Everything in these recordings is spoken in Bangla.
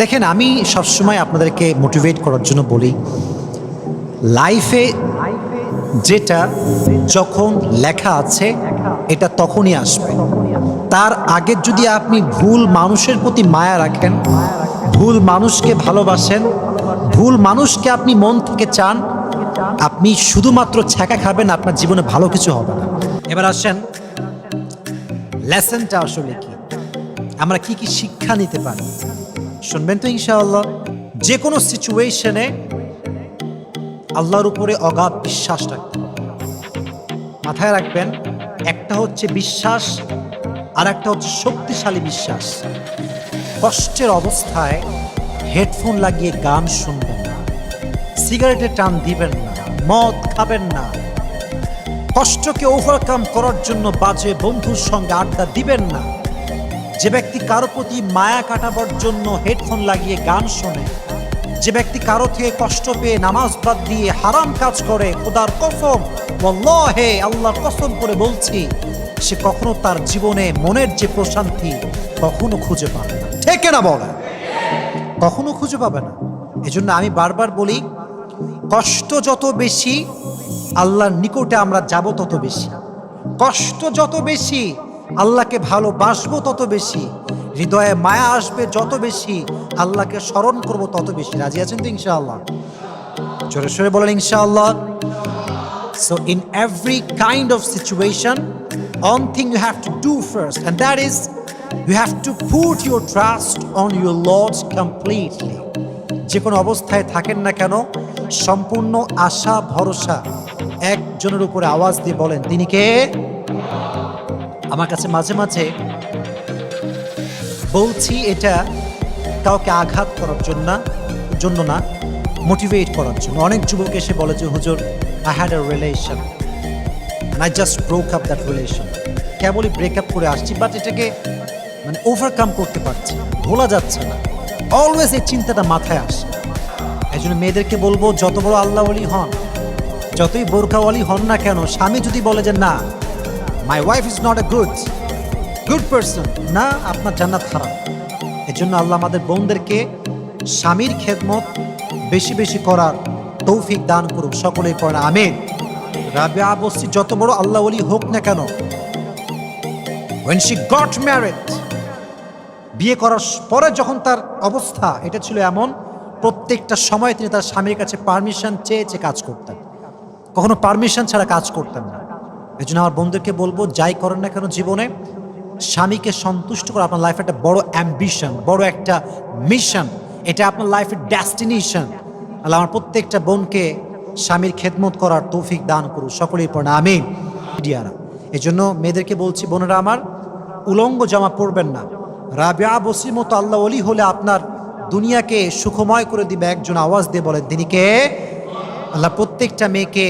দেখেন, আমি সবসময় আপনাদেরকে মোটিভেট করার জন্য বলি লাইফে যেটা যখন লেখা আছে, এটা তখনই আসবে। তার আগে যদি আপনি ভুল মানুষের প্রতি মায়া রাখেন, ভুল মানুষকে ভালোবাসেন, ভুল মানুষকে আপনি মন থেকে চান, আপনি শুধুমাত্র ছ্যাঁকা খাবেন, আপনার জীবনে ভালো কিছু হবে না। এবার আসেন লেসনটা আসলে কি? আমরা কি কি শিক্ষা নিতে পারি? শুনবেন তো ইনশাআল্লাহ? যে কোনো সিচুয়েশনে আল্লাহর উপরে অগাধ বিশ্বাস রাখতে। মাথায় রাখবেন, একটা হচ্ছে বিশ্বাস আর একটা হচ্ছে শক্তিশালী বিশ্বাস। কষ্টের অবস্থায় হেডফোন লাগিয়ে গান শুনবেন না, সিগারেটে টান দিবেন না, মদ খাবেন না। কষ্টকে ওভারকাম করার জন্য বাজে বন্ধুর সঙ্গে আড্ডা দিবেন না। যে ব্যক্তি কারও প্রতি মায়া কাটাবার জন্য হেডফোন লাগিয়ে গান শোনে, যে ব্যক্তি কারও থেকে কষ্ট পেয়ে নামাজ বাদ দিয়ে হারাম কাজ করে, খোদার কসম হে আল্লাহর কসম করে বলছি, সে কখনো তার জীবনে মনের যে প্রশান্তি কখনো খুঁজে পাবে না। ঠিক না বলে কখনো খুঁজে পাবে না। এজন্য আমি বারবার বলি, কষ্ট যত বেশি, আল্লাহর নিকটে আমরা যাব তত বেশি। কষ্ট যত বেশি আল্লাহকে ভালোবাসবো তত বেশি, হৃদয়ে মায়া আসবে যত বেশি, আল্লাহকে স্মরণ করব তত বেশি। রাজি আছেন তো ইনশাআল্লাহ? জোরে সোরে বলেন ইনশাআল্লাহ। So in every kind of situation one thing you have to do first and that is you have to put your trust on your lords completely যে কোনো অবস্থায় থাকেন না কেন, সম্পূর্ণ আশা, ভরসা, একজনের উপরে আওয়াজ দিয়ে বলেন, তিনি কে? আমার কাছে মাঝে মাঝে বলছি এটা কাউকে আঘাত করার জন্য জন্য না মোটিভেট করার জন্য। অনেক যুবক এসে বলে যে, হুজুর I had a relation I just broke up that relation কেবলই ব্রেকআপ করে আসছি বাট এটাকে মানে ওভারকাম করতে পারছি ভোলা যাচ্ছে না। অলওয়েজ এই চিন্তাটা মাথায় আসে। এই জন্য মেয়েদেরকে বলব, যত বড় আল্লাহওয়ালি হন, যতই বোরখাওয়ালি হন না কেন, স্বামী যদি বলে যে, না my wife is not a good good person না, আপনার জান্নাত খারাপ এর জন্য আল্লাহ আমাদের বোনদেরকে স্বামীর খেদমত বেশি বেশি করার তৌফিক দান করুক, সকলেই পড়া, আমিন। রাবিয়া বস্তি যত বড় আল্লাহ ওলি হোক না কেন, when she got married, বিয়ে করার পরে যখন তার অবস্থা, এটা ছিল এমন, প্রত্যেকটা সময় তিনি তার স্বামীর কাছে পারমিশন চেয়ে চেয়ে কাজ করতেন। কখনো পারমিশন ছাড়া কাজ করতেন না। এই জন্য আমার বন্ধুকে বলব, যাই করেন না কেন জীবনে, স্বামীকে সন্তুষ্ট করা আপনার লাইফে একটা বড় অ্যাম্বিশন বড় একটা মিশন এটা আপনার লাইফের ডেস্টিনেশন আল্লাহ আমার প্রত্যেকটা বোনকে স্বামীর খেদমত করার তৌফিক দান করুন সকলেই পড়ে আমিন। মিডিয়ারা এই জন্য মেয়েদেরকে বলছি, বোনেরা আমার, উলঙ্গ জামা পরবেন না। রাবিয়া বসির মতো আল্লাহ অলি হলে আপনার দুনিয়াকে সুখময় করে দিবে, একজন আওয়াজ দিয়ে বলেন, তিনি কে? আল্লাহ প্রত্যেকটা মেয়েকে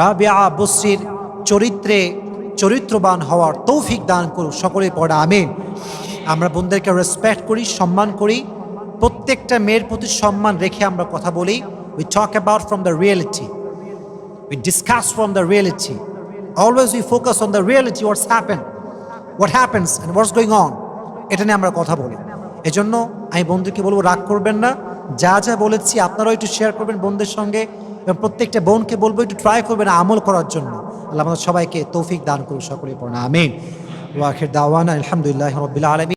রাবিয়া বসরির চরিত্রে চরিত্রবান হওয়ার তৌফিক দান করুক সকলে পড়া, আমিন। আমরা বোনদেরকে রেসপেক্ট করি, সম্মান করি। প্রত্যেকটা মেয়ের প্রতি সম্মান রেখে আমরা কথা বলি। We talk about from the reality we discuss from the reality always we focus on the reality what's happen what happens and what's going on এটা নিয়ে আমরা কথা বলি। এজন্য আমি বন্ধুকে বলব, রাগ করবেন না। যা যা বলেছি আপনারাও একটু শেয়ার করবেন বন্ধুদের সঙ্গে। এবং প্রত্যেকটা বোনকে বলব, একটু ট্রাই করবেন আমল করার জন্য। আল্লাহ আমাদের সবাইকে তৌফিক দান করুন সকলে পড়া আমিন। দাওয়ান, আলহামদুলিল্লাহ রবিল্লা আলমী